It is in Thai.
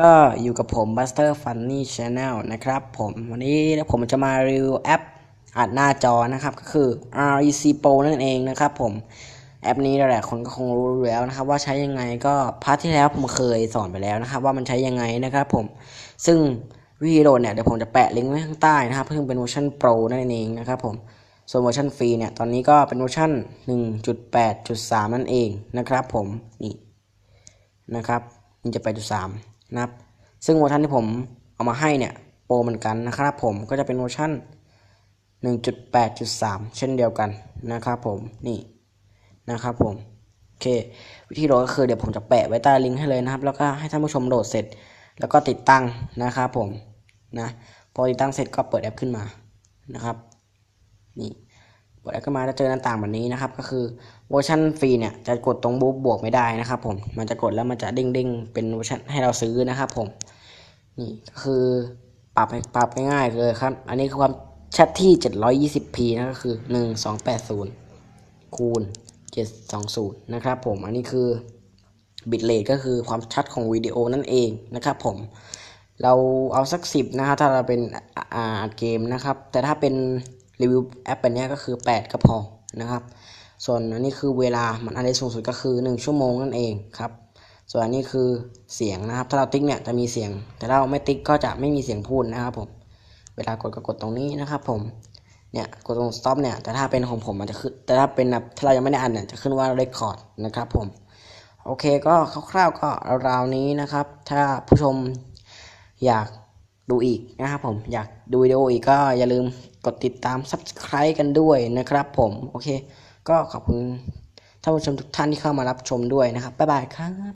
ก็อยู่กับผม Buster Funny Channel นะครับผมวันนี้ผมจะมารีวิวแอปอัดหน้าจอนะครับ ก็คือ REC Pro นั่นเองนะครับผมแอปนี้หลายๆคนก็คงรู้แล้วนะครับ ว่าใช้ยังไงก็พาร์ทที่แล้วผมเคยสอนไปแล้วนะครับ ว่ามันใช้ยังไงนะครับผมซึ่งวิธีโหลดเนี่ยเดี๋ยวผมจะแปะลิงก์ไว้ข้างใต้นะครับซึ่งเป็นเวอร์ชัน Pro นั่นเองนะครับผมส่วนเวอร์ชันฟรีเนี่ยตอนนี้ก็เป็นเวอร์ชัน1.8.3 นั่นเองนะครับผมนี่นะครับมันจะไปดูสาม นะครับ ซึ่งเวอร์ชันที่ผมเอามาให้เนี่ยโปรเหมือนกันนะครับผมก็จะเป็นเวอร์ชัน1.8.3 เช่นเดียวกันนะครับผมนี่นะครับผมโอเค วิธีโหลดก็คือเดี๋ยวผมจะแปะไว้ใต้ลิงก์ให้เลยนะครับ แล้วก็ให้ท่านผู้ชมโหลดเสร็จ แล้วก็ติดตั้งนะครับผมนะพอติดตั้งเสร็จก็เปิดแอปขึ้นมานะครับนี่ ดแอปขึ้นมาจะเจอหน้าต่างแบบนี้นะครับ ก็คือเวอร์ชันฟรีเนี่ยจะกดตรงบูบบวกไม่ได้นะครับผมมันจะกดแล้วมันจะเด้งๆเป็นเวอร์ชันให้เราซื้อนะครับผมนี่ก็คือปรับปรับง่ายๆเลยครับ อันนี้คือความชัดที่ 720p นะก็คือ 1280 คูณ 720 นะครับผม อันนี้คือบิตเรทก็คือความชัดของวิดีโอนั่นเองนะครับผม เราเอาสักสิบนะครับถ้าเราเป็นอ่าเกมนะครับ แต่ถ้าเป็น รีวิวแอปแบบนี้ก็คือ 8 ก็พอนะครับ ส่วนอันนี้คือเวลามันอันได้สูงสุดก็คือ 1 ชั่วโมงนั่นเองครับ ส่วนอันนี้คือเสียงนะครับ ถ้าเราติ๊กเนี่ยจะมีเสียง แต่ถ้าเราไม่ติ๊กก็จะไม่มีเสียงพูดนะครับผม เวลากดก็กดตรงนี้นะครับผม เนี่ยกดตรง stop เนี่ย แต่ถ้าเป็นของผมมันจะขึ้น แต่ถ้าเป็นแบบถ้าเรายังไม่ได้อันเนี่ยจะขึ้นว่า record นะครับผม โอเคก็คร่าวๆก็ราวๆนี้นะครับ ถ้าผู้ชมอยาก ดูอีกนะครับผมอยากดูวิดีโออีกก็อย่าลืมกดติดตาม subscribe กันด้วยนะครับผมโอเค ก็ขอบคุณท่านผู้ชมทุกท่านที่เข้ามารับชมด้วยนะครับบ๊ายบายครับ